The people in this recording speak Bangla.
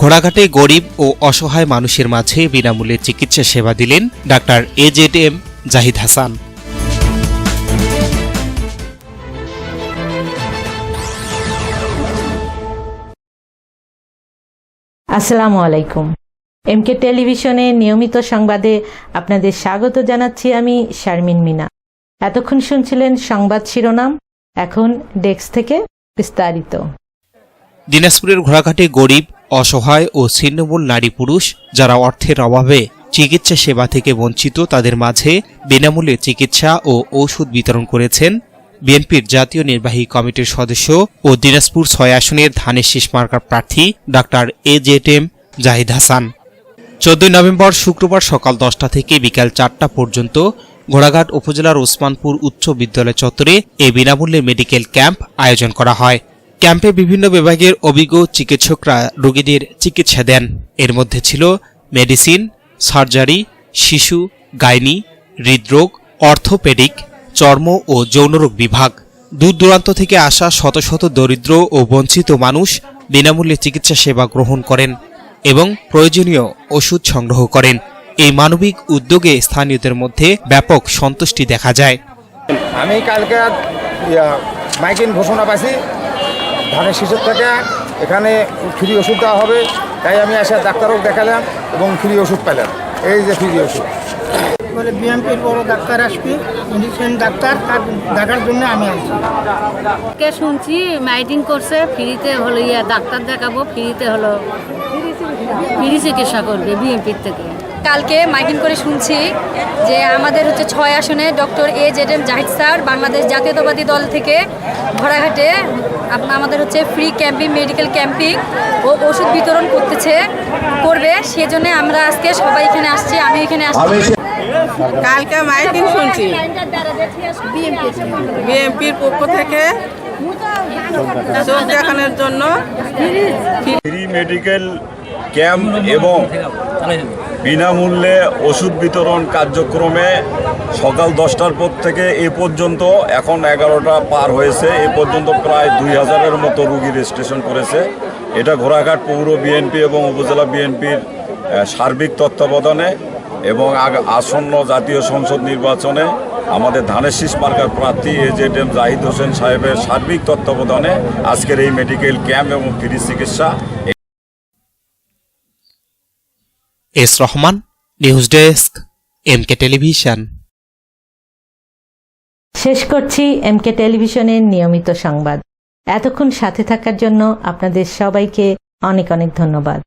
ঘোড়াঘাটে গরিব ও অসহায় মানুষের মাঝে বিনামূল্যে চিকিৎসা সেবা দিলেন doctor A Z M Zahid Hasan. আসসালামু আলাইকুম। এমকে টেলিভিশনে নিয়মিত সংবাদে আপনাদের স্বাগত জানাচ্ছি আমি শারমিন মিনা। এতক্ষণ শুনছিলেন সংবাদ শিরোনাম এখন ডেস্ক থেকে বিস্তারিত। দিনাজপুরের ঘোড়াঘাটে গরিব অসহায় ও ছিন্নমূল নারী পুরুষ যারা অর্থের অভাবে চিকিৎসা সেবা থেকে বঞ্চিত তাদের মাঝে বিনামূল্যে চিকিৎসা ও ঔষধ বিতরণ করেছেন বিএনপির জাতীয় নির্বাহী কমিটির সদস্য ও দিনাজপুর ছয় আসনের ধানের শীষ মার্কার প্রার্থী doctor A Z M Zahid Hasan. চোদ্দই নভেম্বর শুক্রবার সকাল দশটা থেকে বিকাল চারটা পর্যন্ত ঘোড়াঘাট উপজেলার ওসমানপুর উচ্চ বিদ্যালয় চত্বরে এ বিনামূল্যে মেডিকেল ক্যাম্প আয়োজন করা হয়। ক্যাম্পে বিভিন্ন বিভাগের অভিজ্ঞ চিকিৎসকরা রোগীদের চিকিৎসা দেন। এর মধ্যে ছিল মেডিসিন, সার্জারি, শিশু, গাইনি, হৃদরোগ, অর্থোপেডিক, চর্ম ও যৌনরোগ বিভাগ। দূর দূরান্ত থেকে আসা শত শত দরিদ্র ও বঞ্চিত মানুষ বিনামূল্যে চিকিৎসা সেবা গ্রহণ করেন এবং প্রয়োজনীয় ওষুধ সংগ্রহ করেন। এই মানবিক উদ্যোগে স্থানীয়দের মধ্যে ব্যাপক সন্তুষ্টি দেখা যায়। আমি কালকে মাইকিন ঘোষণা পাইছি। ধানের শিশুর থেকে এখানে ফ্রি ওষুধ দেওয়া হবে। তাই আমি এসে ডাক্তারও দেখালাম এবং ফ্রি ওষুধ পেলাম। এই যে ফ্রি ওষুধ। বলে বিএমপির বড় ডাক্তার আসবে। মেডিসিন ডাক্তার তার দেখার জন্য আমি আসছি। কে শুনছি মাইটিং করছে ফ্রিতে হলো ইয়া ডাক্তার দেখাবো ফ্রিতে হলো ফ্রি চিকিৎসা করবে বিএনপির থেকে। কালকে মাইকিং করে শুনছি যে আমাদের হচ্ছে ছয় আসনে doctor A Z M Zahid sir Bangladesh জাতীয়তাবাদী দল থেকে ঘোড়াঘাটে আমাদের হচ্ছে ফ্রি ক্যাম্পিং মেডিকেল ক্যাম্পিং ও ওষুধ বিতরণ করতেছে করবে। সেজন্য আমরা আজকে সবাই এখানে আসছি আমি এখানে আসছি। কালকে মাইকিং শুনছি। বিএনপির পক্ষ থেকে চোখ দেখানোর জন্য ফ্রি মেডিকেল ক্যাম্প এবং বিনামূল্যে ওষুধ বিতরণ কার্যক্রমে সকাল দশটার পর থেকে এ পর্যন্ত এখন এগারোটা পার হয়েছে। এ পর্যন্ত প্রায় দুই হাজারের মতো রুগী রেজিস্ট্রেশন করেছে। এটা ঘোড়াঘাট পৌর বিএনপি এবং উপজেলা বিএনপির সার্বিক তত্ত্বাবধানে এবং আসন্ন জাতীয় সংসদ নির্বাচনে আমাদের ধানের শীষ মার্কার প্রার্থী জেড এম জাহিদ হোসেন সাহেবের সার্বিক তত্ত্বাবধানে আজকের এই মেডিকেল ক্যাম্প এবং ফ্রি চিকিৎসা S Rahman, news desk, MK television. শেষ করছি এমকে টেলিভিশনের নিয়মিত সংবাদ। এতক্ষণ সাথে থাকার জন্য আপনাদের সবাইকে অনেক অনেক ধন্যবাদ।